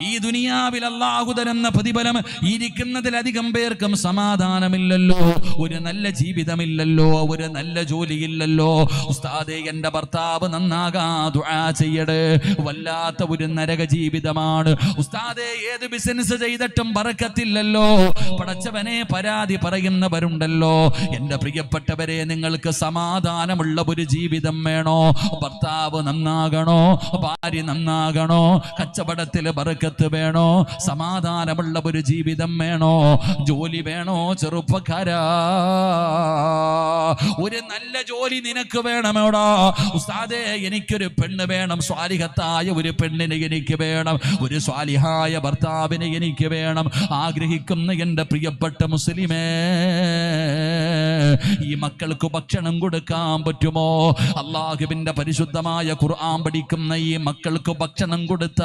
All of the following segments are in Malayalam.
ഈ ദുനിയാവിൽ അള്ളാഹു തരുന്ന പ്രതിഫലം ഇരിക്കുന്നതിലധികം പേർക്കും സമാധാനമില്ലല്ലോ. ഒരു നല്ല ജീവിതമില്ലല്ലോ ഒരു നല്ല ജോലിയില്ലല്ലോ. ഉസ്താദെ എന്റെ ഭർത്താവ് നന്നാകാ ദുആ ചെയ്യട്. വല്ലാത്ത ഒരു നരക ജീവിതമാണ്. ഉസ്താദെ ഏത് ബിസിനസ് ചെയ്തിട്ടും പറക്കത്തില്ലല്ലോ പടച്ചവനെ പരാതി പറയുന്നവരുണ്ടല്ലോ. എന്റെ പ്രിയപ്പെട്ടവരെ നിങ്ങൾക്ക് സമാധാനമുള്ള ഒരു ജീവിതം വേണോ? ഭർത്താവ് നന്നാകണോ? ഭാര്യ നന്നാകണോ? കച്ചവടത്തിൽ ബർക്കത്ത് വേണോ? സമാധാനമുള്ള ഒരു ജീവിതം വേണോ? ജോലി വേണോ? ചെറുപ്പക്കാരാ. ഒരു നല്ല ജോലി നിനക്ക് വേണമോടാ. ഉസ്താദേ എനിക്കൊരു പെണ്ണ് വേണം. സ്വാലിഹത്തായ ഒരു പെണ്ണിനെ എനിക്ക് വേണം. ഒരു സ്വാലിഹായ ഭർത്താവിനെ എനിക്ക് വേണം. ആഗ്രഹിക്കുന്ന എന്റെ പ്രിയപ്പെട്ട മുസ്ലിമേ. ഈ മക്കൾക്ക് ഭക്ഷണം കൊടുക്കാൻ പറ്റുമോ? അള്ളാഹുവിന്റെ പരിശുദ്ധമായ ഖുർആൻ പഠിക്കുന്ന ഈ മക്കൾക്ക് ഭക്ഷണം കൊടുത്ത.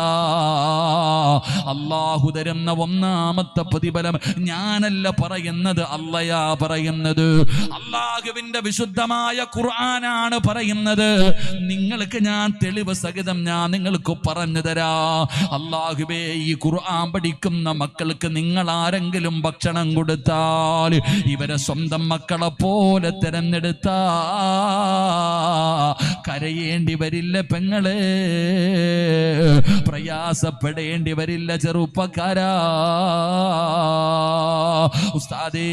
അള്ളാഹു തരുന്ന ഒന്നാമത്തെ പ്രതിഫലം ഞാനല്ല പറയുന്നത് അല്ലയാ പറയുന്നത്. അള്ളാഹുവിന്റെ വിശുദ്ധമായ ഖുർആനാണ് പറയുന്നത്. നിങ്ങൾക്ക് ഞാൻ തെളിവ് സഹിതം ഞാൻ നിങ്ങൾക്ക് പറഞ്ഞു തരാ. അള്ളാഹുബേ ഈ ഖുർആൻ പഠിക്കുന്ന മക്കൾക്ക് നിങ്ങൾ ആരെങ്കിലും ഭക്ഷണം കൊടുത്താൽ ഇവരെ സ്വന്തം മക്കളെ പോലെ തിരഞ്ഞെടുത്ത. കരയേണ്ടി വരില്ല പെങ്ങളെ. പ്രയാസപ്പെടേണ്ടി വരില്ല ചെറുപ്പക്കാരാ. ഉസ്താദേ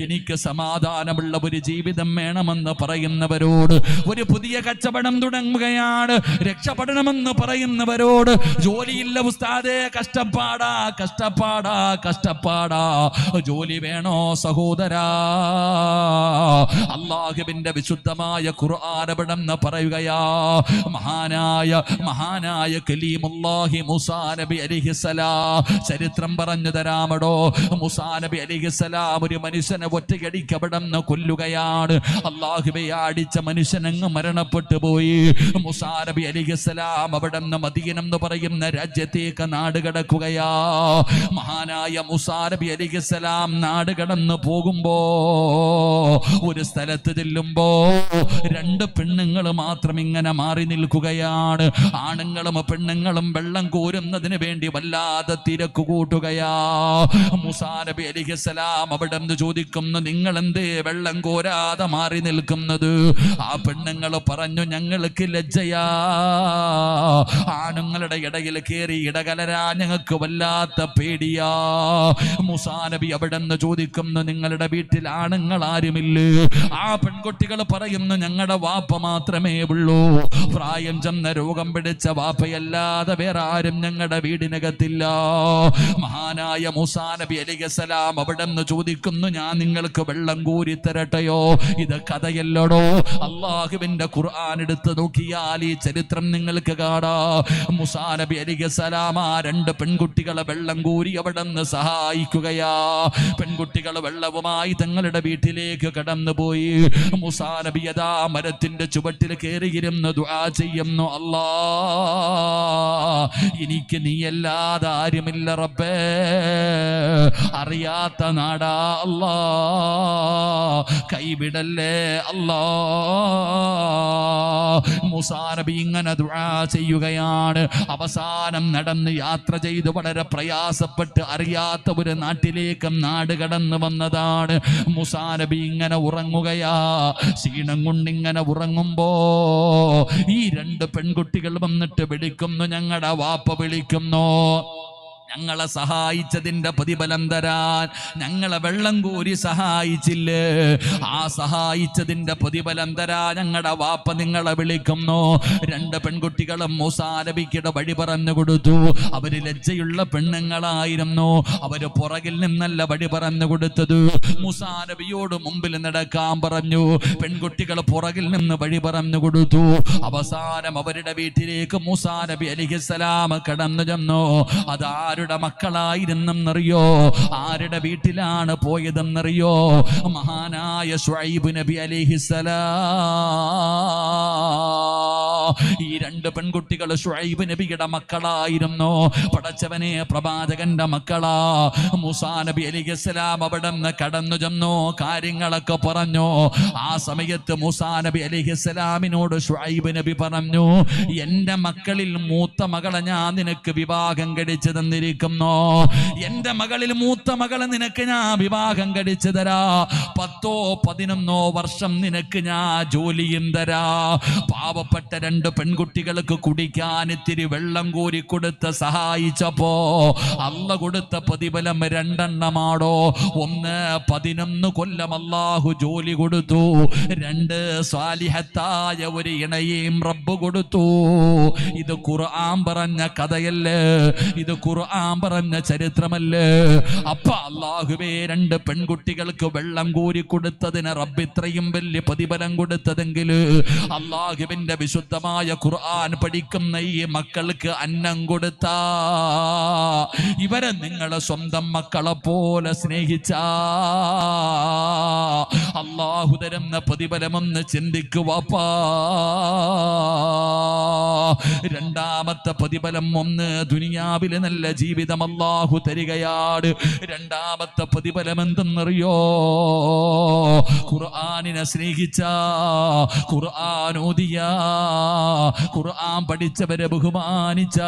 എനിക്ക് സമാധാനമുള്ള ഒരു ജീവിതം വേണമെന്ന് പറയുന്നവരോട് ഒരു പുതിയ കച്ചവടം തുടങ്ങുകയാണ്. രക്ഷപ്പെടണമെന്ന് പറയുന്നവരോട് ജോലിയില്ല ഉസ്താദേ കഷ്ടപ്പാടാ കഷ്ടപ്പാടാ കഷ്ടപ്പാടാ. ജോലി വേണോ സഹോദരാ? അള്ളാഹുവിന്റെ വിശുദ്ധമായ ഖുർആാനപടം പറയുകയാ മഹാനായ മഹാനായ കലീമുല്ലാഹി മുസാ നബി അലിഹിസലാ ചരിത്രം പറഞ്ഞു തരാമടോ. മുസാ നബി അലിഹിസലാം ഒരു മനുഷ്യനെ ഒറ്റയടിക്കവിടന്ന് കൊല്ലുകയാണ്. അള്ളാഹുബെ അടിച്ച മനുഷ്യനങ്ങ് മരണപ്പെട്ടു പോയി. മുസാ നബി അലിഹിസലാം അവിടെ നിന്ന് മദീനം എന്ന് പറയുന്ന രാജ്യത്തേക്ക് നാട് കിടക്കുകയാ. മഹാനായ മുസാ നബി അലിഹിസലാം നാട് കടന്നു പോകുമ്പോ ഒരു സ്ഥലത്ത് ചെല്ലുമ്പോ രണ്ട് പെണ്ണുങ്ങൾ മാത്രം ഇങ്ങനെ മാറി നിൽക്കുകയാണ്. ആണുങ്ങളും പെണ്ണുങ്ങളും വെള്ളം കോരുന്നതിന് വേണ്ടി വല്ലാതെ തിരക്ക് കൂട്ടുകയാ. മുസാനബി അലിഹിസലാം അവിടെ നിന്ന് ചോദിക്കുന്നു നിങ്ങൾ എന്തേ വെള്ളം കോരാതെ മാറി നിൽക്കുന്നത്? ആ പെണ്ണുങ്ങൾ പറഞ്ഞു ഞങ്ങൾക്ക് ലജ്ജയാ. ആണുങ്ങളുടെ ഇടയിൽ കയറി ഇടകലരാ. ഞങ്ങൾക്ക് വല്ലാത്ത പേടിയാ. മുസാനബി അവിടെ നിന്ന് ചോദിക്കുന്നു നിങ്ങളുടെ വീട്ടിൽ ആണുങ്ങൾ ആരുമില്ലേ? ആ പെൺകുട്ടികൾ പറയുന്നു ഞങ്ങളുടെ വാപ്പ മാത്രമേ ഉള്ളൂ. പ്രായം ചെന്ന രോഗം പിടിച്ച വാപ്പയല്ലാതെ വേറെ ആരും ഞങ്ങളുടെ വീടിനകത്തില്ല. മഹാനായ മുസാ നബി അലിഗസലാം അവിടെ നിന്ന് ചോദിക്കുന്നു ഞാൻ നിങ്ങൾക്ക് വെള്ളം കോരി തരട്ടെയോ? ഇത് കഥയല്ലടോ. അള്ളാഹുവിന്റെ ഖുർആൻ എടുത്ത് നോക്കിയാൽ ഈ ചരിത്രം നിങ്ങൾക്ക് കാണാ. മുസാ നബി അലിഗസലാം ആ രണ്ട് പെൺകുട്ടികളെ വെള്ളം കോരി അവിടെ നിന്ന് സഹായിക്കുകയാ. പെൺകുട്ടികൾ വെള്ളവുമായി തങ്ങളുടെ വീട്ടിലേക്ക് കടന്നുപോയി. മുസാ മരത്തിന്റെ ചുവട്ടിൽ കയറിയിരുന്ന് ദുആ ചെയ്യുന്നു. അല്ലാ എനിക്ക് നീയല്ലാതെ ആരുമില്ല റബ്ബേ. അറിയാത്ത നാടാ അല്ലാ കൈവിടല്ലേ അല്ലാ. മുസാനബി ഇങ്ങനെ ദുആ ചെയ്യുകയാണ്. അവസാനം നടന്ന് യാത്ര ചെയ്ത് വളരെ പ്രയാസപ്പെട്ട് അറിയാത്ത ഒരു നാട്ടിലേക്കും നാട് കടന്നു വന്നതാണ്. മുസാ നബി ഇങ്ങനെ ഉറങ്ങുകയാ. ക്ഷീണം കൊണ്ടിങ്ങനെ ഉറങ്ങുമ്പോ ഈ രണ്ട് പെൺകുട്ടികൾ വന്നിട്ട് വിളിക്കുന്നു ഞങ്ങളുടെ വാപ്പ വിളിക്കുന്നു. ഞങ്ങളെ സഹായിച്ചതിന്റെ പ്രതിഫലം തരാൻ. ഞങ്ങളെ വെള്ളം കോരി സഹായിച്ചില്ലേ? ആ സഹായിച്ചതിന്റെ പ്രതിഫലം തരാ. ഞങ്ങളുടെ വാപ്പ നിങ്ങളെ വിളിക്കുന്നു. രണ്ട് പെൺകുട്ടികളും മൂസാരബിക്കിടെ വഴി പറഞ്ഞു കൊടുത്തു. അവർ ലജ്ജയുള്ള പെണ്ണുങ്ങളായിരുന്നു. അവർ പുറകിൽ നിന്നല്ല വഴി പറഞ്ഞു കൊടുത്തത്. മുസാനബിയോട് മുമ്പിൽ നടക്കാൻ പറഞ്ഞു. പെൺകുട്ടികൾ പുറകിൽ നിന്ന് വഴി പറഞ്ഞു കൊടുത്തു. അവസാനം അവരുടെ വീട്ടിലേക്ക് മുസാനബി അലിഹിസലാം കടന്നു ചെന്നു. അതാരുടെ മക്കളായിരുന്നെന്നറിയോ? ആരുടെ വീട്ടിലാണ് പോയതെന്നറിയോ? മഹാനായ ഷുഐബ് നബി അലിഹിസലാം ഈ രണ്ട് പെൺകുട്ടികൾ ഷുഹൈബ് നബിയുടെ മക്കളായിരുന്നു. പടച്ചവനെ പ്രവാചകന്റെ മക്കളാ. മുസാ നബി അലിഖിസ്ലാം അവിടെ നിന്ന് കടന്നു ചെന്നു കാര്യങ്ങളൊക്കെ പറഞ്ഞു. ആ സമയത്ത് മുസാ നബി അലിഖിസ്ലാമിനോട് ഷുഹൈബ് നബി പറഞ്ഞു എന്റെ മക്കളിൽ മൂത്ത മകളെ ഞാൻ നിനക്ക് വിവാഹം കഴിച്ചു തന്നിരിക്കുന്നു. എന്റെ മകളിൽ മൂത്ത മകളെ നിനക്ക് ഞാൻ വിവാഹം കഴിച്ചു തരാ. പത്തോ പതിനൊന്നോ വർഷം നിനക്ക് ഞാൻ ജോലിയും തരാ. പാവപ്പെട്ട രണ്ട് പെൺകുട്ടികൾക്ക് കുടിക്കാൻ ഇത്തിരി വെള്ളം കോരി കൊടുത്ത് സഹായിച്ചപ്പോ അല്ല കൊടുത്ത പ്രതിഫലം രണ്ടെണ്ണമാടോ. ഒന്ന് പതിനൊന്ന് കൊല്ലം അല്ലാഹു ജോലി കൊടുത്തു. രണ്ട് സ്വാലിഹത്തായ ഒരു ഇണയെയും റബ്ബ് കൊടുത്തു. ഇത് ഖുർആൻ പറഞ്ഞ കഥയല്ലേ? ഇത് ഖുർആൻ പറഞ്ഞ ചരിത്രമല്ലേ? അപ്പ അള്ളാഹുവേ രണ്ട് പെൺകുട്ടികൾക്ക് വെള്ളം കോരി കൊടുത്തതിന് റബ്ബ് ഇത്രയും വലിയ പ്രതിഫലം കൊടുത്തതെങ്കിൽ അള്ളാഹുവിന്റെ വിശുദ്ധമായ ഖുർആൻ പഠിക്കുന്ന ഈ മക്കൾക്ക് അന്നം കൊടുത്ത. ഇവരെ നിങ്ങളെ സ്വന്തം മക്കളെ പോലെ സ്നേഹിച്ച. അള്ളാഹുതരം പ്രതിഫലമെന്ന് ചിന്തിക്കുവാപ്പാ. രണ്ടാമത്തെ പ്രതിഫലം ഒന്ന് ദുനിയാവിലെ നല്ല ജീവിതം അല്ലാഹു തരികയാണ് രണ്ടാമത്തെ പ്രതിഫലം എന്തെന്നറിയോ? ഖുർആാനിനെ സ്നേഹിച്ച ഖുർആൻ ഓതിയ ഖുർആൻ പഠിച്ചവരെ ബഹുമാനിച്ച.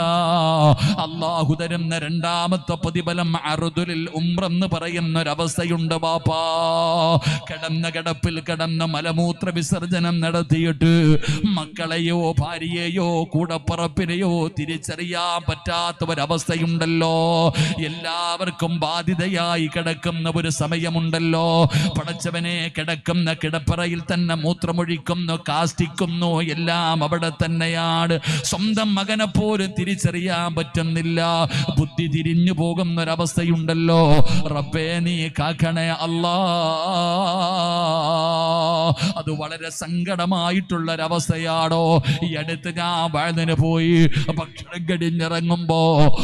അള്ളാഹു തരുന്ന രണ്ടാമത്തെ പ്രതിഫലം അറുതുലിൽ ഉംറെന്ന് പറയുന്ന ഒരവസ്ഥയുണ്ട് ബാപ്പാ. കിടന്ന കിടപ്പിൽ കിടന്ന മലമൂത്ര വിസർജനം നടത്തിയിട്ട് മക്കളെയോ ഭാര്യയെയോ കൂടപ്പറപ്പിനെയോ തിരിച്ചറിയാൻ പറ്റാത്ത ഒരവസ്ഥയുണ്ടല്ലോ എല്ലാവർക്കും ബാധിതയായി കിടക്കുന്ന ഒരു സമയമുണ്ടല്ലോ. പടച്ചവനെ കിടക്കുന്ന കിടപ്പറയിൽ തന്നെ മൂത്രമൊഴിക്കുന്നു കാസ്റ്റിക്കുന്നു എല്ലാം അവിടെ തന്നെയാണ്. സ്വന്തം മകനെ പോലും തിരിച്ചറിയാൻ പറ്റുന്നില്ല. ബുദ്ധി തിരിഞ്ഞു പോകുന്ന ഒരവസ്ഥയുണ്ടല്ലോ റബ്ബേ നീ കാക്കണേ അല്ലാ. അത് വളരെ സങ്കടമായിട്ടുള്ള ഒരവസ്ഥയാണോ ഈ അടുത്ത് ഞാൻ വഴുതിന് പോയി. ഭക്ഷണം ഇറങ്ങുമ്പോ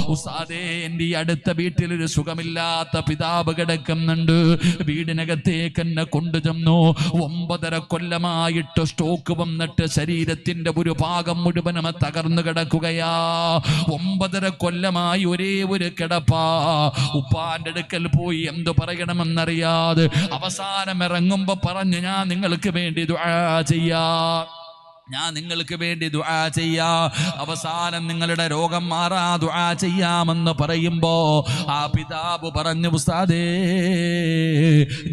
ഉസാദേ എന്റെ ഈ അടുത്ത വീട്ടിൽ ഒരു സുഖമില്ലാത്ത പിതാവ് കിടക്കുന്നുണ്ട്. വീടിനകത്തേക്ക് എന്നെ കൊണ്ടുചെന്നു. ഒമ്പതര കൊല്ലമായിട്ട് സ്റ്റോക്ക് വന്നിട്ട് ശരീരത്തിന്റെ ഒരു ഭാഗം മുഴുവനും തകർന്നു കിടക്കുകയാ. ഒമ്പതര കൊല്ലമായി ഒരേ ഒരു കിടപ്പാ. ഉപ്പാന്റെ അടുക്കൽ പോയി എന്തു പറയണമെന്നറിയാതെ അവസാനം ഇറങ്ങുമ്പോ പറഞ്ഞു ഞാൻ നിങ്ങൾക്ക് വേണ്ടി ചെയ്യാ. ഞാൻ നിങ്ങൾക്ക് വേണ്ടി ദുആ ചെയ്യാ. അവസാനം നിങ്ങളുടെ രോഗം മാറാ ദുആ ചെയ്യാമെന്ന് പറയുമ്പോ ആ പിതാവ് പറഞ്ഞു ഉസ്താദേ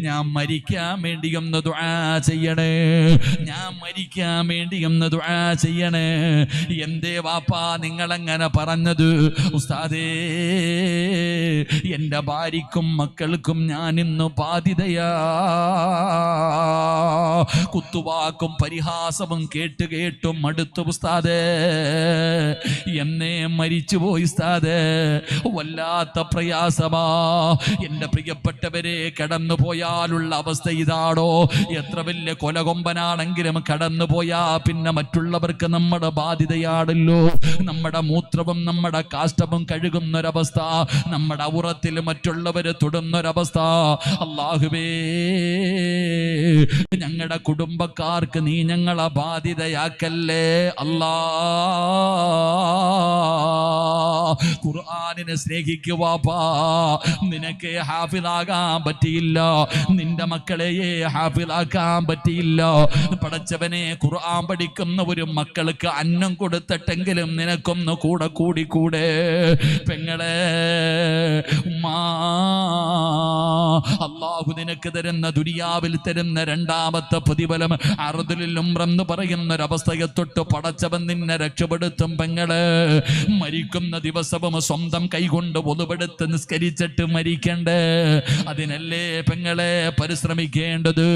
ഞാൻ മരിക്കാൻ വേണ്ടി ഒന്ന് ദുആ ചെയ്യണേ. ഞാൻ മരിക്കാൻ വേണ്ടി ഒന്ന് ദുആ ചെയ്യണേ. എന്തേ വാപ്പാ നിങ്ങളെങ്ങനെ പറഞ്ഞത്? ഉസ്താദേ എന്റെ ഭാര്യക്കും മക്കൾക്കും ഞാൻ ഇന്ന് ബാധിതയാ കുത്തുവാക്കും പരിഹാസവും കേട്ട് കേട്ടും മടുത്തു ഉസ്താദേ. എന്നെ മരിച്ചു പോയി ഉസ്താദേ. വല്ലാത്ത പ്രയാസമാ. എന്റെ പ്രിയപ്പെട്ടവരെ കടന്നു പോയാലുള്ള അവസ്ഥ ഇതാണോ എത്ര വലിയ കൊലകൊമ്പനാണെങ്കിലും കടന്നു പോയാ പിന്നെ മറ്റുള്ളവർക്ക് നമ്മുടെ ബാധ്യതയാണല്ലോ നമ്മുടെ മൂത്രവും നമ്മുടെ കാഷ്ടവും കഴുകുന്നൊരവസ്ഥ. നമ്മുടെ ഉറത്തിൽ മറ്റുള്ളവര് തൊടുന്നൊരവസ്ഥ. അള്ളാഹുവേ ഞങ്ങളുടെ കുടുംബക്കാർക്ക് നീ ഞങ്ങളെ ബാധ്യതയാക്കല്ലേ അല്ലാ. ഖുർആാനിനെ സ്നേഹിക്കുവാപ്പാ നിനക്ക് ഹാഫിലാകാൻ പറ്റിയില്ല. നിന്റെ മക്കളെയെ ഹാഫിലാക്കാൻ പറ്റിയില്ല. പടച്ചവനെ ഖുർആൻ പഠിക്കുന്ന ഒരു മക്കൾക്ക് അന്നം കൊടുത്തിട്ടെങ്കിലും നിനക്കൊന്ന് കൂടെ കൂടി കൂടെ പെങ്ങളെ അള്ളാഹു നിനക്ക് തരുന്ന ദുരിയാവിൽ തരുന്ന രണ്ടാമത്തെ പ്രതിഫലം അറുതിലും എന്ന് പറയുന്ന ഒരവസ്ഥയെ തൊട്ട് പടച്ചവൻ നിന്നെ രക്ഷപ്പെടുത്തും പെങ്ങൾ. മരിക്കുന്ന ദിവസവും സ്വന്തം കൈകൊണ്ട് ഒതുപെടുത്ത് നിസ്കരിച്ചിട്ട് മരിക്കണ്ടേ. അതിനല്ലേ പെങ്ങളെ പരിശ്രമിക്കേണ്ടത്?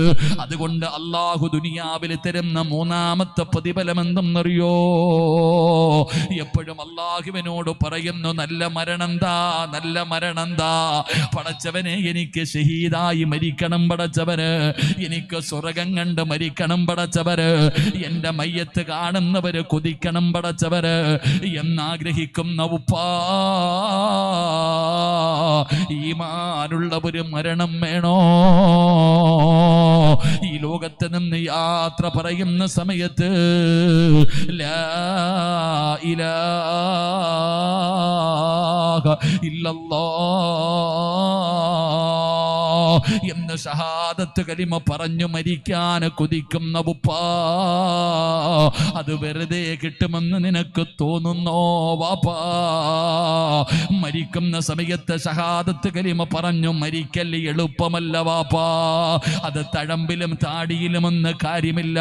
അതുകൊണ്ട് അള്ളാഹു ദുനിയാവിൽ തരുന്ന മൂന്നാമത്തെ പ്രതിഫലം എന്തെന്നറിയോ എപ്പോഴും അള്ളാഹുവിനോട് പറയുന്നു നല്ല മരണം താ നല്ല മരണം താ പടച്ചവനെ എനിക്ക് ഷഹീദായി മരിക്കണം പടച്ചവന്. എനിക്ക് സ്വർഗം കണ്ട് മരിക്കണം പടച്ചവര് എന്റെ മയ്യത്ത് കാണുന്നവര് കൊതിക്കണം പടച്ചവര്. എന്നാഗ്രഹിക്കുന്ന ഉപ്പാ ഈമാനുള്ള ഒരു മരണം വേണോ? ഈ ലോകത്ത് നിന്ന് യാത്ര പറയുന്ന സമയത്ത് ലാ ഇലാഹ ഇല്ലല്ലാഹ് എന്ന് ഷഹാദത്ത് കലിമ പറഞ്ഞു മരിക്കാൻ കൊതിക്കുന്ന ഉപ്പാ. അത് വെറുതെ കിട്ടുമെന്ന് നിനക്ക് തോന്നുന്നോ വാപ്പാ? മരിക്കുന്ന സമയത്ത് ഷഹാദത്ത് കലിമ പറഞ്ഞു മരിക്കൽ എളുപ്പമല്ല വാപ്പാ. അത് തഴമ്പിലും താടിയിലുമെന്ന് കാര്യമില്ല.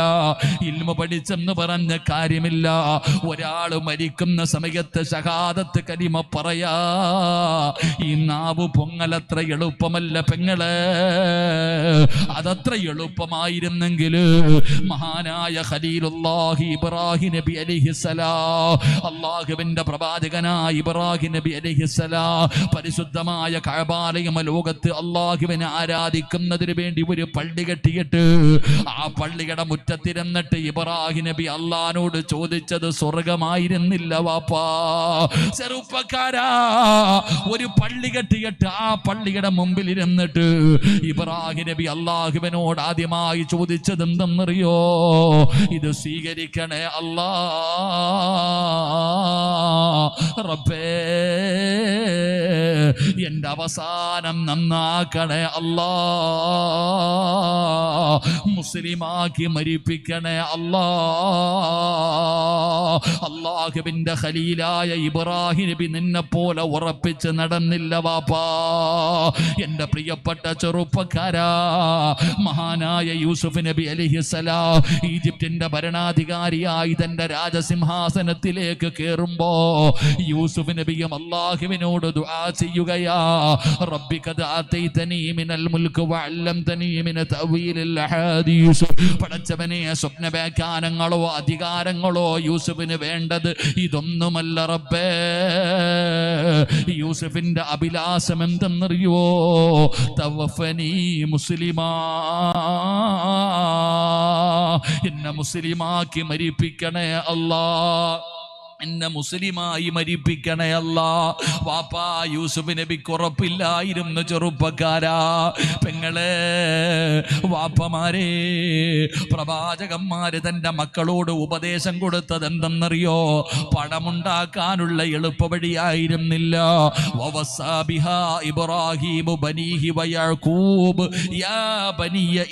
ഇൽമ പഠിച്ചെന്ന് പറഞ്ഞ കാര്യമില്ല. ഒരാൾ മരിക്കുന്ന സമയത്ത് ഷഹാദത്ത് കലിമ പറയാ ഈ നാവ് പൊങ്ങലത്ര എളുപ്പമല്ല പെങ്ങൾ. അതത്ര എളുപ്പമായിരുന്നെങ്കിൽ മഹാനായ ഖലീലുല്ലാഹി ഇബ്രാഹി നബി അലിഹിസലാ അള്ളാഹുവിന്റെ പ്രവാചകനായ ഇബ്രാഹി നബി അലിഹിസലാ പരിശുദ്ധമായ കഴബാലയം ലോകത്ത് അള്ളാഹുവിനെ ആരാധിക്കുന്നതിന് വേണ്ടി ഒരു പള്ളി കെട്ടിയിട്ട് ആ പള്ളിയുടെ മുറ്റത്തിരുന്നിട്ട് ഇബ്രാഹി നബി അള്ളഹാനോട് ചോദിച്ചത് സ്വർഗമായിരുന്നില്ല വാപ്പാ ചെറുപ്പക്കാരാ ഒരു പള്ളി കെട്ടിയിട്ട് ആ പള്ളിയുടെ മുമ്പിൽ ഇരുന്നിട്ട് ഇബ്രാഹിം നബി അള്ളാഹുവിനോട് ആദ്യമായി ചോദിച്ചത് എന്തെന്നറിയോ ഇത് സ്വീകരിക്കണേ അല്ലാ. റബ്ബേ. എന്റെ അവസാനം നന്നാക്കണേ അല്ലാ. മുസ്ലിമാക്കി മരിപ്പിക്കണേ അല്ലാ. അള്ളാഹുബിന്റെ ഖലീലായ ഇബ്രാഹിം നബി നിന്നെ പോലെ ഉറപ്പിച്ച് നടന്നില്ല വാപ്പാ. എന്റെ പ്രിയപ്പെട്ട ചെറുപ്പക്കാരാ മഹാനായ യൂസുഫ് നബി അലിഹിസലാ ഈജിപ്തിന്റെ ഭരണാധികാരിയായി തന്റെ രാജസിംഹാസനത്തിലേക്ക് കയറുമ്പോ യൂസുഫ് നബിയും അള്ളാഹുവിനോട് ദുആ ചെയ്യുകയാ റബ്ബി ഖദ് ആതൈതനീ മിനൽ മിന അധികാരങ്ങളോ യൂസുഫിന് വേണ്ടത് ഇതൊന്നുമല്ല റബ്ബേ. യൂസുഫിന്റെ അഭിലാഷം എന്തെന്നറിയോ? മുസ്ലിമാ. എന്നെ മുസ്ലിമാക്കി മരിപ്പിക്കണേ അല്ലാ എന്നെ മുസ്ലിമായി മരിപ്പിക്കണേ അല്ല. വാപ്പാ യൂസുഫ് നബിക്ക് ഉറപ്പില്ലായിരുന്നു ചെറുപ്പക്കാരാ. പെങ്ങളെ വാപ്പമാരെ പ്രവാചകന്മാര് തന്റെ മക്കളോട് ഉപദേശം കൊടുത്തത് എന്തെന്നറിയോ? പണമുണ്ടാക്കാനുള്ള എളുപ്പവഴിയായിരുന്നില്ല. ഇബ്രാഹീമു ബനീഹി യാ ബനിയ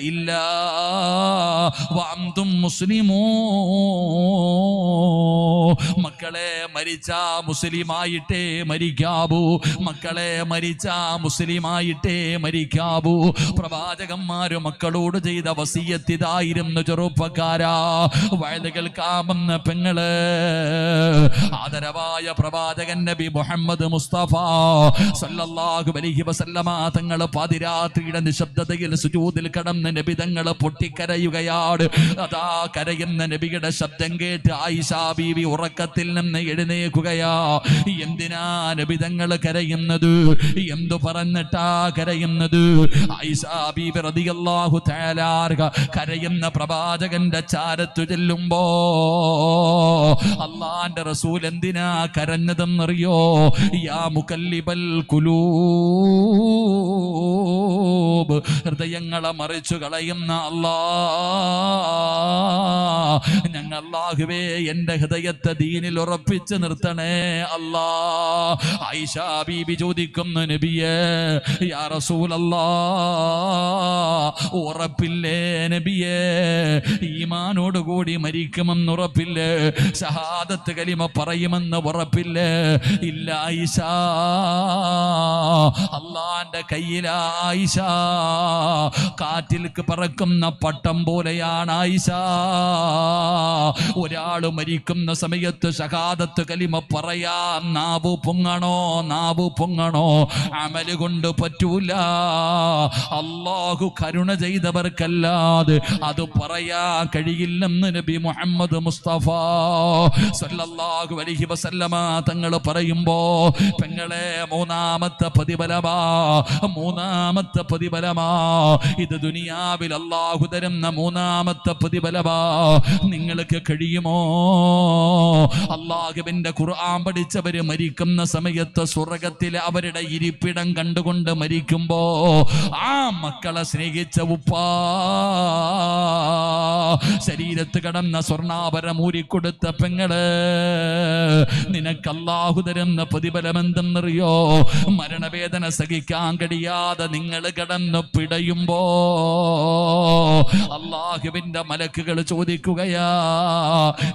ഇല്ലാ. വാന്തും മുസ്ലിമോ. മക്കളെ മരിച്ച മുസ്ലിമായിട്ടേ മരിക്കാവൂ. മക്കളെ മരിച്ച മുസ്ലിമായിട്ടേ മരിക്കാവൂ. പ്രവാചകന്മാര് മക്കളോട് ചെയ്ത വസീയത്തിതായിരുന്നു ചെറുപ്പക്കാരാ. വയത് കേൾക്കാമെന്ന് പെങ്ങൾ. ആദരവായ പ്രവാചകൻ നബി മുഹമ്മദ് മുസ്തഫ സല്ലല്ലാഹു അലൈഹി വസല്ലമ തങ്ങൾ പാതിരാത്രിയുടെ നിശബ്ദതയിൽ സുജൂതിൽ കടന്ന് നബി തങ്ങൾ പൊട്ടിക്കരയുകയാണ്. അതാ കരയുന്ന നബിയുടെ ശബ്ദം കേട്ട് ആയിഷാ ബീവി ഉറക്കത്തിൽ നിന്ന് എഴുന്നേക്കുകയാ എന്തിനാ നബിതങ്ങൾ കരയുന്നത്? എന്തു പറഞ്ഞിട്ടാ കരയുന്നത്? ആയിഷാ ബീവി റളിയല്ലാഹു തആല അൻഹ കരയുന്ന പ്രവാചകന്റെ ചാരത്തു ചെല്ലുമ്പോ അള്ളാന്റെ റസൂൽ എന്തിനാ കരഞ്ഞതെന്നറിയോ? യാ മുക്കല്ലിബൽ ഖുലൂബ് ഹൃദയങ്ങളെ മറിച്ചു കളയുന്ന അല്ലാ ഞങ്ങൾ അല്ലാഹുവേ എന്റെ ഹൃദയത്തെ ദീനിൽ ഉറപ്പിച്ച് നിർത്തണേ അല്ലാ ഐഷ ബീബി ചോദിക്കുന്നു നബിയേ യാ റസൂലല്ലാ ഉറപ്പില്ലേ നബിയേ? ഈമാനോട് കൂടി മരിക്കുമെന്ന് ഉറപ്പില്ലേ? ഷഹാദത്ത് കലിമ പറയുമെന്ന് ഉറപ്പില്ലേ? ഇല്ല ആയിഷ അള്ളാന്റെ കയ്യിലാ ആയിഷ കാറ്റിൽക്ക് പറക്കുന്ന പട്ടം പോലെയാണ് ആയിഷ. ഒരാൾ മരിക്കുന്ന സമയത്ത് ഷഹാദത്ത് കലിമ പറയാ നാവു പൊങ്ങണോ നാവു പൊങ്ങണോ? അമൽ കൊണ്ട് പറ്റൂല. അള്ളാഹു കരുണ ചെയ്തവർക്കല്ലാതെ അത് പറയാ കഴിയില്ലെന്ന് നബി മുഹമ്മദ് മുസ്തഫ സല്ലല്ലാഹു അലൈഹി വസല്ലമ തങ്ങൾ പറയുമ്പോ പെങ്ങളെ മൂന്നാമത്തെ പ്രതിഫലമാ മൂന്നാമത്തെ പ്രതിഫലമാ. ഇത് ദുനിയാവിൽ അള്ളാഹു തരുന്ന മൂന്നാമത്തെ പ്രതിഫലമാ. നിങ്ങൾക്ക് കഴിയുമോ? അള്ളാഹുവിന്റെ ഖുർആൻ പഠിച്ചവര് മരിക്കുന്ന സമയത്ത് സ്വർഗത്തിലെ അവരുടെ ഇരിപ്പിടം കണ്ടുകൊണ്ട് മരിക്കുമ്പോ ആ മക്കളെ സ്നേഹിച്ച ഉപ്പാ ശരീരത്ത് കടന്ന സ്വർണാഭരം ഊരിക്കൊടുത്ത പെങ്ങൾ നിനക്ക് അള്ളാഹു തരുന്ന പ്രതിഫലം എന്തെന്നറിയോ മരണവേദന സഹിക്കാൻ കഴിയാതെ നിങ്ങൾ കടന്ന് പിടയുമ്പോ അള്ളാഹുവിന്റെ മലക്കുകൾ ചോദിക്കുകയാ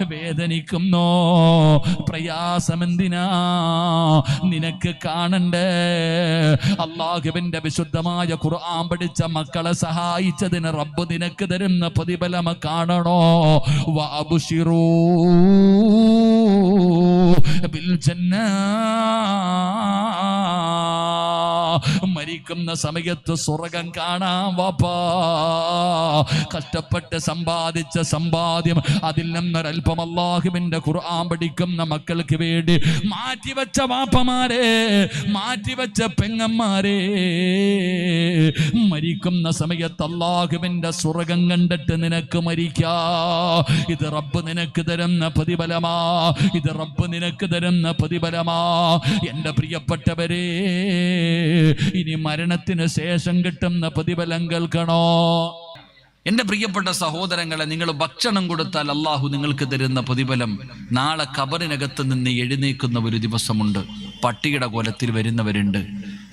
വേദനിക്കുന്നോ? പ്രയാസമെന്തിനാ? നിനക്ക് കാണണ്ടേ? അള്ളാഹുവിന്റെ വിശുദ്ധമായ ഖുർആൻ പഠിച്ച മക്കളെ സഹായിച്ചതിന് റബ്ബ് നിനക്ക് തരുന്ന പ്രതിഫലം കാണണോ? വാബുഷിറൂ ബിൽ ജന്നാ. മരിക്കുന്ന സമയത്ത് സ്വർഗം കാണാം വാപ്പാ. കഷ്ടപ്പെട്ട് സമ്പാദിച്ച സമ്പാദ്യം അതിൽ നിന്നൊരൽപ്പം അള്ളാഹുവിന്റെ ഖുർആൻ പഠിക്കുന്ന മക്കൾക്ക് വേണ്ടി മാറ്റിവെച്ച വാപ്പമാരെ മാറ്റിവെച്ച പെങ്ങന്മാരെ. മരിക്കുന്ന സമയത്ത് അള്ളാഹുവിന്റെ സ്വർഗം കണ്ടിട്ട് നിനക്ക് മരിക്കാ. ഇത് റബ്ബ് നിനക്ക് തരുന്ന പ്രതിഫലമാ. ഇത് റബ്ബ് നിനക്ക് തരുന്ന പ്രതിഫലമാ. എന്റെ പ്രിയപ്പെട്ടവരെ ഇനി മരണത്തിന് ശേഷം കിട്ടുന്ന പ്രതിഫലം കേൾക്കണോ? എന്റെ പ്രിയപ്പെട്ട സഹോദരങ്ങളെ നിങ്ങൾ ഭക്ഷണം കൊടുത്താൽ അള്ളാഹു നിങ്ങൾക്ക് തരുന്ന പ്രതിഫലം. നാളെ കബറിനകത്ത് നിന്ന് എഴുന്നേക്കുന്ന ഒരു ദിവസമുണ്ട്. പട്ടിയുടെ കോലത്തിൽ വരുന്നവരുണ്ട്.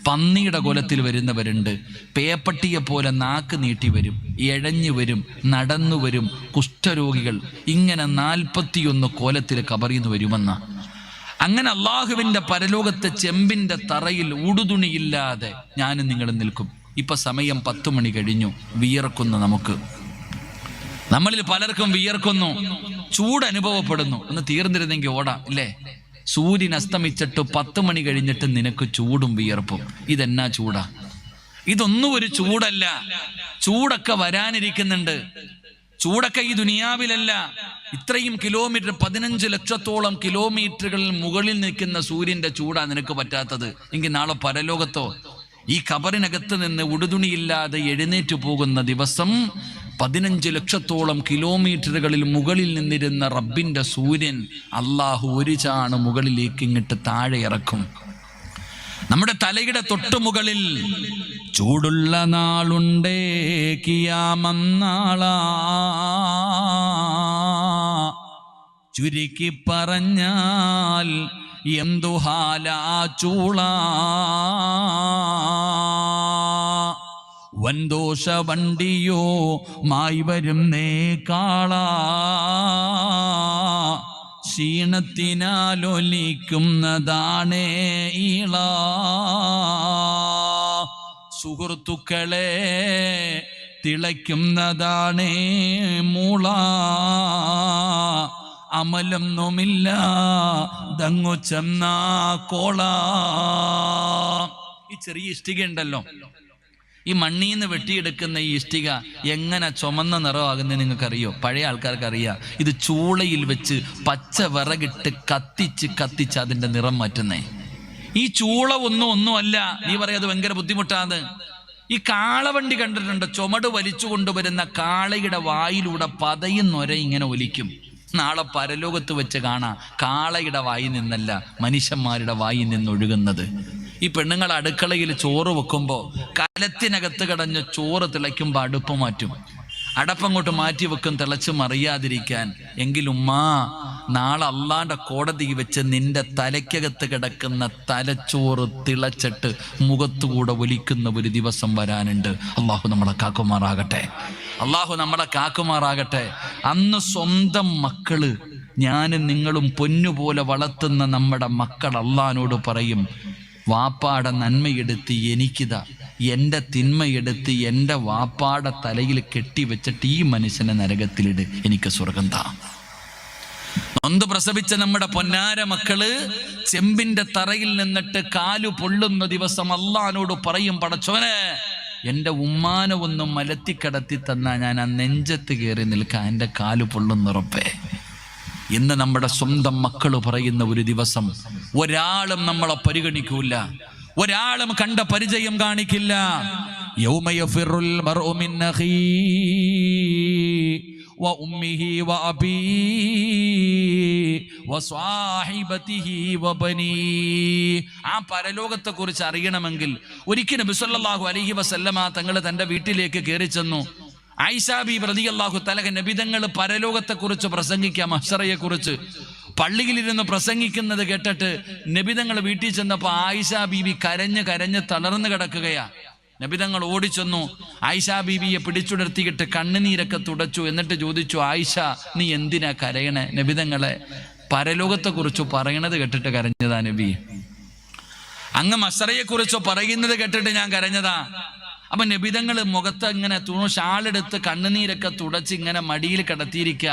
പന്നിയുടെ കോലത്തിൽ വരുന്നവരുണ്ട്. പേപ്പട്ടിയെ പോലെ നാക്ക് നീട്ടി വരും എഴഞ്ഞു വരും നടന്നു വരും കുഷ്ഠരോഗികൾ. ഇങ്ങനെ നാൽപ്പത്തിയൊന്ന് കോലത്തിൽ കബറിന്ന് വരുമെന്ന. അങ്ങനെ അള്ളാഹുവിന്റെ പരലോകത്തെ ചെമ്പിന്റെ തറയിൽ ഉടുതുണിയില്ലാതെ ഞാനും നിങ്ങൾ നിൽക്കും. ഇപ്പൊ സമയം പത്തു മണി കഴിഞ്ഞു. വിയർക്കുന്നു നമുക്ക്. നമ്മളിൽ പലർക്കും വിയർക്കുന്നു. ചൂട് അനുഭവപ്പെടുന്നു. ഒന്ന് തീർന്നിരുന്നെങ്കിൽ ഓടാം ഇല്ലേ സൂര്യൻ അസ്തമിച്ചിട്ട് പത്ത് മണി കഴിഞ്ഞിട്ട് നിനക്ക് ചൂടും വിയർപ്പും. ഇതെന്നാ ചൂടാ? ഇതൊന്നും ഒരു ചൂടല്ല. ചൂടൊക്കെ വരാനിരിക്കുന്നുണ്ട്. ചൂടൊക്കെ ഈ ദുനിയാവിലല്ല. ഇത്രയും കിലോമീറ്റർ പതിനഞ്ച് ലക്ഷത്തോളം കിലോമീറ്ററുകളിൽ മുകളിൽ നിൽക്കുന്ന സൂര്യന്റെ ചൂടാ നിനക്ക് പറ്റാത്തത്. എങ്കിൽ നാളെ പരലോകത്തോ? ഈ കബറിനകത്ത് നിന്ന് ഉടുതുണിയില്ലാതെ എഴുന്നേറ്റ് പോകുന്ന ദിവസം പതിനഞ്ച് ലക്ഷത്തോളം കിലോമീറ്ററുകളിൽ മുകളിൽ നിന്നിരുന്ന റബ്ബിന്റെ സൂര്യൻ അള്ളാഹു ഒരു ചാണ് മുകളിലേക്ക് ഇങ്ങോട്ട് താഴെ ഇറക്കും. നമ്മുടെ തലയുടെ തൊട്ടുമുകളിൽ ചൂടുള്ള നാളുണ്ടേ കിയാമന്നാളാ ചുരുക്കി പറഞ്ഞാൽ എന്തു ഹാലാ ചൂള. വൻദോഷ വണ്ടിയോ മായി വരുന്നേ കാള. ക്ഷീണത്തിനാലൊലിക്കുന്നതാണേ ഈള സുഹൃത്തുക്കളെ തിളയ്ക്കുന്നതാണേ മൂള. അമലൊന്നുമില്ല ദങ്ങു ചെന്നാ കോള. ഈ ചെറിയ ഇഷ്ടിക ഉണ്ടല്ലോ. ഈ മണ്ണിൽ നിന്ന് വെട്ടിയെടുക്കുന്ന ഈ ഇഷ്ടിക എങ്ങനെ ചുമന്ന നിറമാകുന്നത് നിങ്ങൾക്കറിയോ? പഴയ ആൾക്കാർക്ക് അറിയാം ഇത് ചൂളയിൽ വെച്ച് പച്ച വിറകിട്ട് കത്തിച്ച് കത്തിച്ച് അതിന്റെ നിറം മാറ്റുന്നേ. ഈ ചൂള ഒന്നും ഒന്നുമല്ല. നീ പറയാത് ഭയങ്കര ബുദ്ധിമുട്ടാണ് ഈ കാളവണ്ടി കണ്ടിട്ടുണ്ട്. ചുമട് വലിച്ചു കൊണ്ടുവരുന്ന കാളയുടെ വായിലൂടെ പതയും ഇങ്ങനെ ഒലിക്കും. നാളെ പരലോകത്ത് വെച്ച് കാണാം. കാളയുടെ വായി നിന്നല്ല മനുഷ്യന്മാരുടെ വായി നിന്നൊഴുകുന്നത് ഈ പെണ്ണുങ്ങൾ അടുക്കളയിൽ ചോറ് വെക്കുമ്പോൾ കലത്തിനകത്ത് കടഞ്ഞ ചോറ് തിളയ്ക്കുമ്പോൾ അടുപ്പ് മാറ്റും. അടപ്പങ്ങോട്ട് മാറ്റി വെക്കും തിളച്ച് മറിയാതിരിക്കാൻ. എങ്കിലുമ്മാ നാളെ അള്ളാന്റെ കോടതി വെച്ച് നിന്റെ തലയ്ക്കകത്ത് കിടക്കുന്ന തലച്ചോറ് തിളച്ചിട്ട് മുഖത്തുകൂടെ ഒലിക്കുന്ന ഒരു ദിവസം വരാനുണ്ട്. അള്ളാഹു നമ്മളെ കാക്കുമാറാകട്ടെ. അള്ളാഹു നമ്മളെ കാക്കുമാറാകട്ടെ. അന്ന് സ്വന്തം മക്കൾ ഞാനും നിങ്ങളും പൊന്നുപോലെ വളർത്തുന്ന നമ്മുടെ മക്കൾ അള്ളഹാനോട് പറയും വാപ്പാടെ നന്മയെടുത്ത് എനിക്കിതാ. എന്റെ തിന്മയെടുത്ത് എന്റെ വാപ്പാടെ തലയിൽ കെട്ടിവെച്ചിട്ട് ഈ മനുഷ്യനെ നരകത്തിലിട്. എനിക്ക് സ്വർഗം താ. നൊന്ത് പ്രസവിച്ച നമ്മുടെ പൊന്നാര മക്കൾ ചെമ്പിന്റെ തറയിൽ നിന്നിട്ട് കാലു പൊള്ളുന്ന ദിവസം അള്ളഹാനോട് പറയും പടച്ചോനെ എന്റെ ഉമ്മാനെ മലത്തി മലത്തിക്കടത്തി തന്നാൽ ഞാൻ ആ നെഞ്ചത്ത് കയറി നിൽക്കാൻ എന്റെ കാൽ പൊള്ളുന്നുറപ്പേ ഇന്ന് നമ്മുടെ സ്വന്തം മക്കൾ പറയുന്ന ഒരു ദിവസം ഒരാളും നമ്മളെ പരിഗണിക്കൂല ഒരാളും കണ്ട പരിചയം കാണിക്കില്ല. യൗമയ ഫിറുൽ وأمه وأبي وصاحبته وبنيه ആ പരലോകത്തെ കുറിച്ച് അറിയണമെങ്കിൽ ഒരിക്കൽ നബിസല്ലാഹു അലഹി വസല്ലമ തങ്ങൾ തന്റെ വീട്ടിലേക്ക് കയറി ചെന്നു ഐഷാബി പ്രതി അള്ളാഹു തലക നബിതങ്ങൾ പരലോകത്തെ കുറിച്ച് പ്രസംഗിക്കാം അഷറയെ കുറിച്ച് പള്ളിയിലിരുന്ന് പ്രസംഗിക്കുന്നത് കേട്ടിട്ട് നബിതങ്ങൾ വീട്ടിൽ ചെന്നപ്പോ ആയിഷ ബീബി കരഞ്ഞ് കരഞ്ഞ് തളർന്നു കിടക്കുകയാ നബിതങ്ങൾ ഓടിച്ചെന്നു ആയിഷ ബീബിയെ പിടിച്ചുടർത്തിയിട്ട് കണ്ണുനീരൊക്കെ തുടച്ചു. എന്നിട്ട് ചോദിച്ചു ആയിഷ നീ എന്തിനാ കരയണേ? നബിതങ്ങളെ പരലോകത്തെക്കുറിച്ച് പറയണത് കേട്ടിട്ട് കരഞ്ഞതാ നബി. അങ്ങ് മസറയെ കുറിച്ച് പറയുന്നത് കേട്ടിട്ട് ഞാൻ കരഞ്ഞതാ. അപ്പൊ നബിതങ്ങൾ മുഖത്ത് ഇങ്ങനെ തുണു ഷാളെടുത്ത് കണ്ണുനീരൊക്കെ തുടച്ച് ഇങ്ങനെ മടിയിൽ കിടത്തിയിരിക്ക.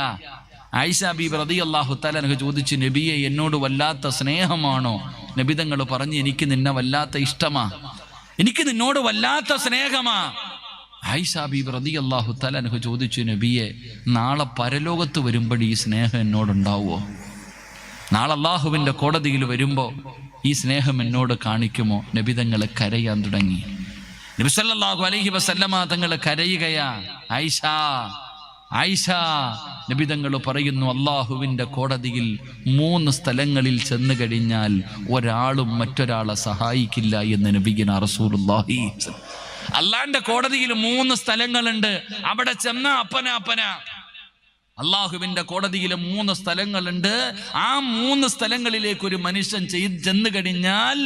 ആയിഷ ബി പ്രതി അള്ളാഹു എനിക്ക് ചോദിച്ചു നബിയെ എന്നോട് വല്ലാത്ത സ്നേഹമാണോ? നബിതങ്ങൾ പറഞ്ഞു എനിക്ക് നിന്നെ വല്ലാത്ത ഇഷ്ടമാ. എനിക്ക് നിന്നോട് വല്ലാത്ത സ്നേഹമാ. ആയിഷ ബി പ്രതി അള്ളാഹു എനിക്ക് ചോദിച്ചു നബിയെ നാളെ പരലോകത്ത് വരുമ്പോൾ ഈ സ്നേഹം എന്നോടുണ്ടാവുമോ നാളെ അള്ളാഹുവിന്റെ കോടതിയിൽ വരുമ്പോൾ ഈ സ്നേഹം എന്നോട് കാണിക്കുമോ? നബിതങ്ങളെ കരയാൻ തുടങ്ങി. നബിസല്ലാഹു അലഹി വസല്ലമാ തങ്ങൾ കരയുകയാ ആയിഷ. ആയിഷ നബിതങ്ങൾ പറയുന്നു അള്ളാഹുവിന്റെ കോടതിയിൽ മൂന്ന് സ്ഥലങ്ങളിൽ ചെന്നു കഴിഞ്ഞാൽ ഒരാളും മറ്റൊരാളെ സഹായിക്കില്ല എന്ന് നബിഗിന റസൂലുള്ളാഹി അള്ളാന്റെ കോടതിയിൽ മൂന്ന് സ്ഥലങ്ങളുണ്ട്. അവിടെ ചെന്ന അപ്പന അപ്പന. അള്ളാഹുവിന്റെ കോടതിയിൽ മൂന്ന് സ്ഥലങ്ങളുണ്ട്. ആ മൂന്ന് സ്ഥലങ്ങളിലേക്ക് ഒരു മനുഷ്യൻ ചെയ്ത് ചെന്ന് കഴിഞ്ഞാൽ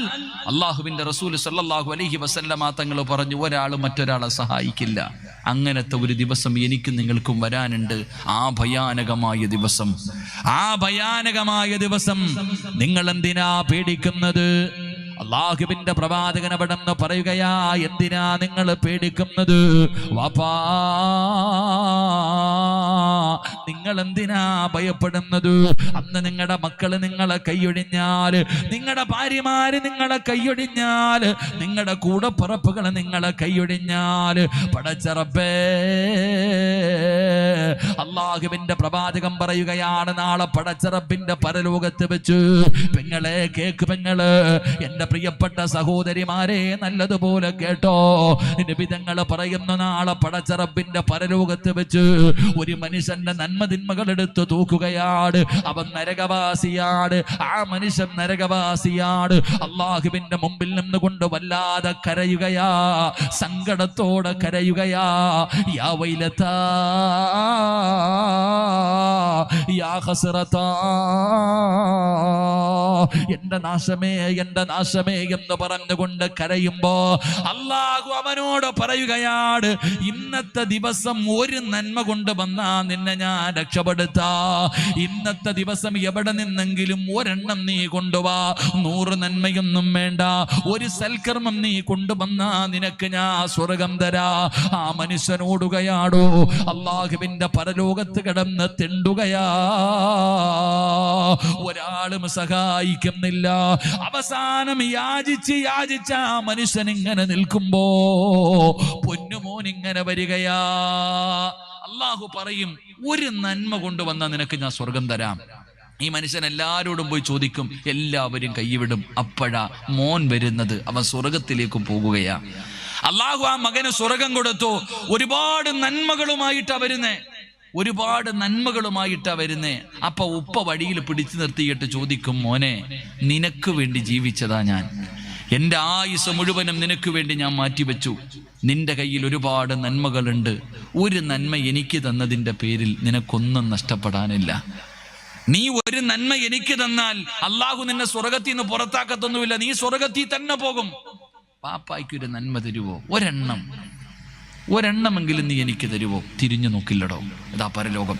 അള്ളാഹുവിന്റെ റസൂൽ സല്ലാഹു അലഹി വസല്ലമ തങ്ങൾ പറഞ്ഞു ഒരാൾ മറ്റൊരാളെ സഹായിക്കില്ല. അങ്ങനത്തെ ഒരു ദിവസം എനിക്കും നിങ്ങൾക്കും വരാനുണ്ട്. ആ ഭയാനകമായ ദിവസം. ആ ഭയാനകമായ ദിവസം. നിങ്ങൾ എന്തിനാ പേടിക്കുന്നത്? അള്ളാഹുവിന്റെ പ്രവാചകൻ അവിടെന്ന് പറയുകയാ എന്തിനാ നിങ്ങൾ പേടിക്കുന്നത്? വാപ്പാ നിങ്ങൾ എന്തിനാ ഭയപ്പെടുന്നത്? അന്ന് നിങ്ങളുടെ മക്കൾ നിങ്ങളെ കൈയൊഴിഞ്ഞാൽ നിങ്ങളുടെ ഭാര്യമാര് നിങ്ങളെ കൈയൊഴിഞ്ഞാൽ നിങ്ങളുടെ കൂടപ്പിറപ്പുകൾ നിങ്ങളെ കൈയൊഴിഞ്ഞാൽ പടച്ചറപ്പേ അള്ളാഹുവിന്റെ പ്രവാചകം പറയുകയാണ് നാളെ പടച്ചറപ്പിന്റെ പരലോകത്ത് വെച്ച് പെങ്ങളെ കേക്ക് പെങ്ങൾ എന്റെ പ്രിയപ്പെട്ട സഹോദരിമാരെ നല്ലതുപോലെ കേട്ടോ. നിബിതങ്ങൾ പറയുന്ന നാളെ പടച്ചറപ്പിന്റെ പരലോകത്ത് വെച്ച് ഒരു മനുഷ്യന്റെ നന്മതിന്മകൾ എടുത്തു തൂക്കുകയാണ്. അവൻ നരകവാസിയാണ്. ആ മനുഷ്യൻ നരകവാസിയാണ്. അള്ളാഹുവിന്റെ മുമ്പിൽ നിന്നുകൊണ്ട് വല്ലാതെ കരയുകയാ. സങ്കടത്തോടെ കരയുകയാ. യാ വൈലത്താ യാ ഹസ്രത്താ. എന്റെ നാശമേ എന്റെ നാശമേ എന്ന് പറഞ്ഞുകൊണ്ട് കരയുമ്പോ അള്ളാഹു അവനോട് പറയുകയാണ് ഇന്നത്തെ ദിവസം ഒരു നന്മ കൊണ്ട് വന്നാ നിന്നെ ഞാൻ രക്ഷപ്പെടുത്താ. ഇന്നത്തെ ദിവസം എവിടെ നിന്നെങ്കിലും ഒരെണ്ണം നീ കൊണ്ടുവാ. നൂറ് നന്മയൊന്നും വേണ്ട. ഒരു സൽക്കർമ്മം നീ കൊണ്ടുവന്നാ നിനക്ക് ഞാൻ സ്വർഗം തരാ. ആ മനുഷ്യനോടുകയാടോ അള്ളാഹുവിന്റെ പരലോകത്ത് കിടന്ന് തെണ്ടുകയാ. ഒരാളും സഹായിക്കുന്നില്ല. അവസാനം യാചിച്ച് യാചിച്ച ആ മനുഷ്യൻ ഇങ്ങനെ നിൽക്കുമ്പോ പൊന്നുമോൻ ഇങ്ങനെ വരികയാ. അള്ളാഹു പറയും ഒരു നന്മ കൊണ്ടുവന്ന നിനക്ക് ഞാൻ സ്വർഗം തരാം. ഈ മനുഷ്യൻ എല്ലാരോടും പോയി ചോദിക്കും എല്ലാവരും കൈവിടും. അപ്പോഴാ മോൻ വരുന്നത് അവൻ സ്വർഗത്തിലേക്ക് പോകുകയാ. അള്ളാഹു ആ മകന് സ്വർഗം കൊടുത്തു. ഒരുപാട് നന്മകളുമായിട്ടാ വരുന്നേ. ഒരുപാട് നന്മകളുമായിട്ടാ വരുന്നേ. അപ്പൊ ഉപ്പ വഴിയിൽ പിടിച്ചു നിർത്തിയിട്ട് ചോദിക്കും മോനെ നിനക്ക് വേണ്ടി ജീവിച്ചതാ ഞാൻ. എന്റെ ആയുസ് മുഴുവനും നിനക്ക് വേണ്ടി ഞാൻ മാറ്റിവെച്ചു. നിന്റെ കയ്യിൽ ഒരുപാട് നന്മകളുണ്ട്. ഒരു നന്മ എനിക്ക് തന്നതിന്റെ പേരിൽ നിനക്കൊന്നും നഷ്ടപ്പെടാനില്ല. നീ ഒരു നന്മ എനിക്ക് തന്നാൽ അള്ളാഹു നിന്നെ സ്വർഗത്തിൽ നിന്ന് പുറത്താക്കത്തൊന്നുമില്ല. നീ സ്വർഗത്തിൽ തന്നെ പോകും. പാപ്പായ്ക്ക് ഒരു നന്മ തരുവോ? ഒരെണ്ണം. ഒരെണ്ണമെങ്കിലും നീ എനിക്ക് തരുമോ തിരിഞ്ഞു നോക്കില്ലടോ. ഇതാ പരലോകം.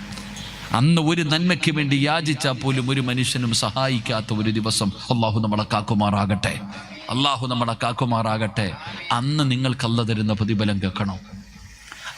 അന്ന് ഒരു നന്മയ്ക്ക് വേണ്ടി യാചിച്ചാൽ പോലും ഒരു മനുഷ്യനും സഹായിക്കാത്ത ഒരു ദിവസം അള്ളാഹു നമ്മളെ കാക്കുമാറാകട്ടെ. അള്ളാഹു നമ്മളെ കാക്കുമാറാകട്ടെ. അന്ന് നിങ്ങൾക്കല്ല തരുന്ന പ്രതിഫലം കേൾക്കണോ?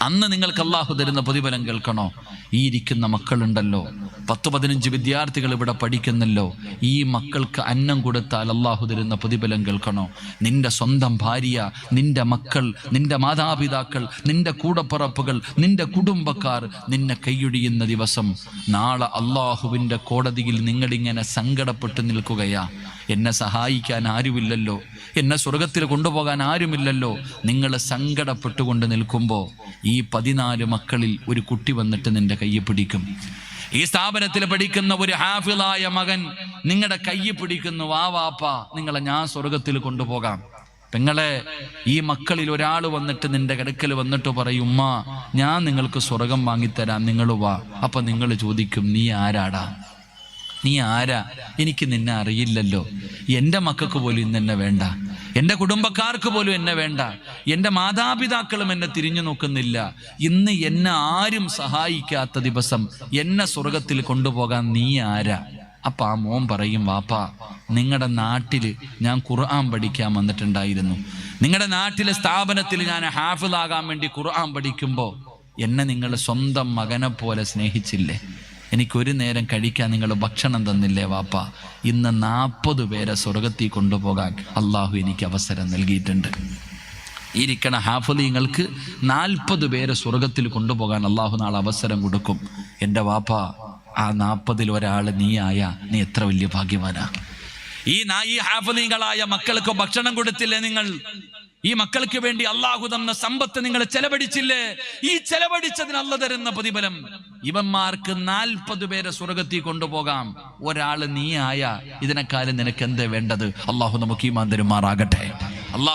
അന്ന് നിങ്ങൾക്ക് അള്ളാഹു തരുന്ന പ്രതിഫലം കേൾക്കണോ? ഈ ഇരിക്കുന്ന മക്കളുണ്ടല്ലോ. പത്ത് പതിനഞ്ച് വിദ്യാർത്ഥികൾ ഇവിടെ പഠിക്കുന്നല്ലോ. ഈ മക്കൾക്ക് അന്നം കൊടുത്താൽ അള്ളാഹു തരുന്ന പ്രതിഫലം കേൾക്കണോ? നിന്റെ സ്വന്തം ഭാര്യ നിന്റെ മക്കൾ നിന്റെ മാതാപിതാക്കൾ നിന്റെ കൂടപ്പറപ്പുകൾ നിന്റെ കുടുംബക്കാർ നിന്നെ കൈയൊഴിയുന്ന ദിവസം നാളെ അള്ളാഹുവിന്റെ കോടതിയിൽ നിങ്ങളിങ്ങനെ സങ്കടപ്പെട്ട് നിൽക്കുകയാ. എന്നെ സഹായിക്കാൻ ആരുമില്ലല്ലോ. എന്നെ സ്വർഗത്തിൽ കൊണ്ടുപോകാൻ ആരുമില്ലല്ലോ. നിങ്ങൾ സങ്കടപ്പെട്ടുകൊണ്ട് നിൽക്കുമ്പോൾ ഈ പതിനാല് മക്കളിൽ ഒരു കുട്ടി വന്നിട്ട് നിന്റെ കയ്യെ പിടിക്കും. ഈ സ്ഥാപനത്തിൽ പഠിക്കുന്ന ഒരു ഹാഫിളായ മകൻ നിങ്ങളുടെ കയ്യെ പിടിക്കുന്നു. വാ വാപ്പ നിങ്ങളെ ഞാൻ സ്വർഗത്തിൽ കൊണ്ടുപോകാം. പെങ്ങളെ ഈ മക്കളിൽ ഒരാൾ വന്നിട്ട് നിന്റെ കിടക്കൽ വന്നിട്ട് പറയും ഉമ്മ ഞാൻ നിങ്ങൾക്ക് സ്വർഗം വാങ്ങിത്തരാം. നിങ്ങൾ വാ. അപ്പൊ നിങ്ങൾ ചോദിക്കും നീ ആരാടാ? നീ ആരാ? എനിക്ക് നിന്നെ അറിയില്ലല്ലോ. എന്റെ മക്കൾക്ക് പോലും ഇന്ന് എന്നെ വേണ്ട. എന്റെ കുടുംബക്കാർക്ക് പോലും എന്നെ വേണ്ട. എന്റെ മാതാപിതാക്കളും എന്നെ തിരിഞ്ഞു നോക്കുന്നില്ല. ഇന്ന് എന്നെ ആരും സഹായിക്കാത്ത ദിവസം എന്നെ സ്വർഗത്തിൽ കൊണ്ടുപോകാൻ നീ ആരാ? അപ്പൊ ആ മോൻ പറയും വാപ്പാ നിങ്ങളുടെ നാട്ടിൽ ഞാൻ ഖുർആൻ പഠിക്കാൻ വന്നിട്ടുണ്ടായിരുന്നു. നിങ്ങളുടെ നാട്ടിലെ സ്ഥാപനത്തിൽ ഞാൻ ഹാഫിളാകാൻ വേണ്ടി ഖുർആൻ പഠിക്കുമ്പോൾ എന്നെ നിങ്ങൾ സ്വന്തം മകനെ പോലെ സ്നേഹിച്ചില്ലേ? എനിക്കൊരു നേരം കഴിക്കാൻ നിങ്ങൾ ഭക്ഷണം തന്നില്ലേ വാപ്പ? ഇന്ന് നാൽപ്പത് പേരെ സ്വർഗത്തിൽ കൊണ്ടുപോകാൻ അള്ളാഹു എനിക്ക് അവസരം നൽകിയിട്ടുണ്ട്. ഇരിക്കണ ഹാഫലീങ്ങൾക്ക് നാൽപ്പത് പേരെ സ്വർഗത്തിൽ കൊണ്ടുപോകാൻ അള്ളാഹു നാളെ അവസരം കൊടുക്കും. എന്റെ വാപ്പ ആ നാൽപ്പതിൽ ഒരാൾ നീ ആയ നീ എത്ര വലിയ ഭാഗ്യവാനാ. ഈ നായി ഹാഫലീങ്ങളായ മക്കൾക്ക് ഭക്ഷണം കൊടുത്തില്ലേ നിങ്ങൾ? ഈ മക്കൾക്ക് വേണ്ടി അള്ളാഹു തന്ന സമ്പത്ത് നിങ്ങൾ ചെലവഴിച്ചില്ലേ? ഈ ചെലവഴിച്ചതിന് അല്ല തരുന്ന പ്രതിഫലം. ഇവന്മാർക്ക് നാൽപ്പത് പേരെ സ്വർഗത്തിൽ കൊണ്ടുപോകാം. ഒരാൾ നീ ആയ ഇതിനെക്കാലം നിനക്ക് എന്തേ വേണ്ടത്? അള്ളാഹു നമുക്ക് ഈ മാന്തരുമാറാകട്ടെ